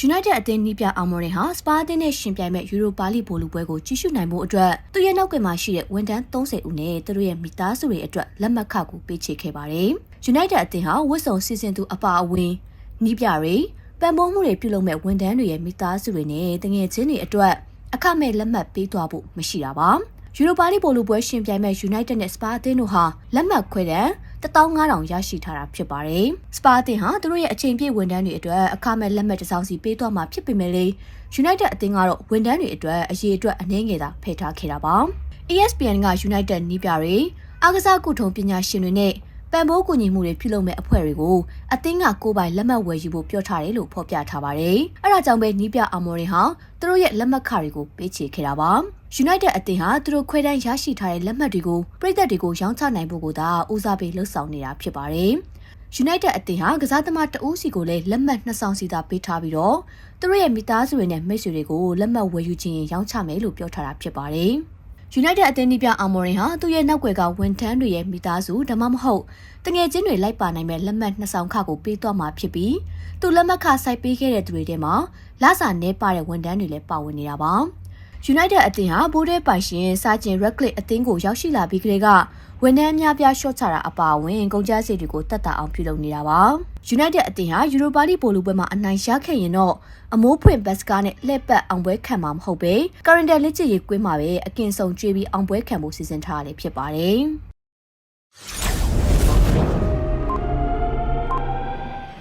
United အသင်းနီးပြအာမော်ရင်ဟာစပါအသင်းနဲ့ရှင်ပြိုင်မဲ့ယူရိုပါလိဘောလုံးပွဲကိုကြီးစုနိုင်မှုအတွက်သူရဲ့နောက်ကွယ်မှာရှိတဲ့ဝန်ထမ်း30ဦးနဲ့သူတို့ရဲ့မိသားစုတွေအတွက်လက်မှတ်ခကိုပေးချေခဲ့ပါတယ်။ United အသင်းဟာဝစ်စုံစီစဉ်သူအပါအဝင်နီးပြတွေပံ့ပိုးမှုတွေပြုလုပ်မဲ့ဝန်ထမ်းတွေရဲ့မိသားစုတွေနဲ့တငယ်ချင်းတွေအတွက်အခမဲ့လက်မှတ်ပေးသွားဖို့မရှိတာပါ။ယူရိုပါလိဘောလုံးပွဲရှင်ပြိုင်မဲ့ United နဲ့ Spa အသင်းတို့ဟာလက်မှတ်ခွဲတဲ့ 15000ရရှိထားတာဖြစ်ပါတယ်။ Spa အသင်းဟာသူတို့ရဲ့အချိန်ပြည့်ဝန်ထမ်းတွေအတွက်အခမဲ့လက်မှတ်တစ်စောင်းစီပေးသွားမှာဖြစ်ပေမဲ့လေ United အသင်းကတော့ဝန်ထမ်းတွေအတွက်အရေးအတွက်အနည်းငယ်သာဖယ်ထားခဲ့တာပါ။ ESPN က United နီးပြတွေအားကစားကုထုံပညာရှင်တွေနဲ့ ပံ့ပိုးကူညီမှုတွေပြုလုပ်မဲ့အဖွဲ့တွေကိုအသင်းကကိုယ်ပိုင်လက်မှတ်ဝယ်ယူဖို့ပြောထားတယ်လို့ဖော်ပြထားပါတယ်။အဲဒါကြောင့်ပဲနီးပြအာမော်ရင်ဟာသူတို့ရဲ့လက်မှတ်ခတွေကိုပေးချေခဲ့တာပါ။ United အသင်းဟာသူတို့ခွဲတန်းရရှိထားတဲ့လက်မှတ်တွေကိုပြည်သက်တွေကိုရောင်းချနိုင်ဖို့ကိုသာဦးစားပေးလှုပ်ဆောင်နေတာဖြစ်ပါတယ်။ United အသင်းဟာကစားသမားတဦးစီကိုလည်းလက်မှတ်နှစ်ဆောင်စီသာပေးထားပြီးတော့သူတို့ရဲ့မိသားစုတွေနဲ့မိတ်ဆွေတွေကိုလက်မှတ်ဝယ်ယူခြင်းရောင်းချမယ်လို့ပြောထားတာဖြစ်ပါတယ်။ United အသင်းဒီပြအာမော်ရင်ဟာသူ့ရဲ့နောက်ွယ်ကဝန်ထမ်းတွေရဲ့မိသားစုဒါမှမဟုတ်တငယ်ချင်းတွေလိုက်ပါနိုင်မဲ့လက်မှတ်နှစ်ဆောင်ခကိုပေးသွားမှာဖြစ်ပြီးသူလက်မှတ်ခစိုက်ပေးခဲ့တဲ့သူတွေထဲမှာလစာနေပါတဲ့ဝန်ထမ်းတွေလည်းပါဝင်နေတာပါ။ United အသင်းဟာဘိုးတဲပိုင်ရှင်စာကျင် Redcliffe အသင်းကိုရောက်ရှိလာပြီးကတည်းကဝန်ထမ်းများပြားရှော့ချတာအပါအဝင်ကုန်ကျစရိတ်တွေကိုတက်တာအောင်ပြုလုပ်နေတာပါ။ United အသင်းဟာယူရိုပါလိပိုလိုပွဲမှာအနိုင်ရခဲ့ရင်တော့အမိုးဖွင့်ဘတ်စကားနဲ့လှည့်ပတ်အောင်ပွဲခံမှာမဟုတ်ပဲကရင်တယ်လက်ချစ်ရေးကွင်းမှာပဲအကင်ဆောင်ကျွေးပြီးအောင်ပွဲခံဖို့စီစဉ်ထားရဖြစ်ပါတယ်။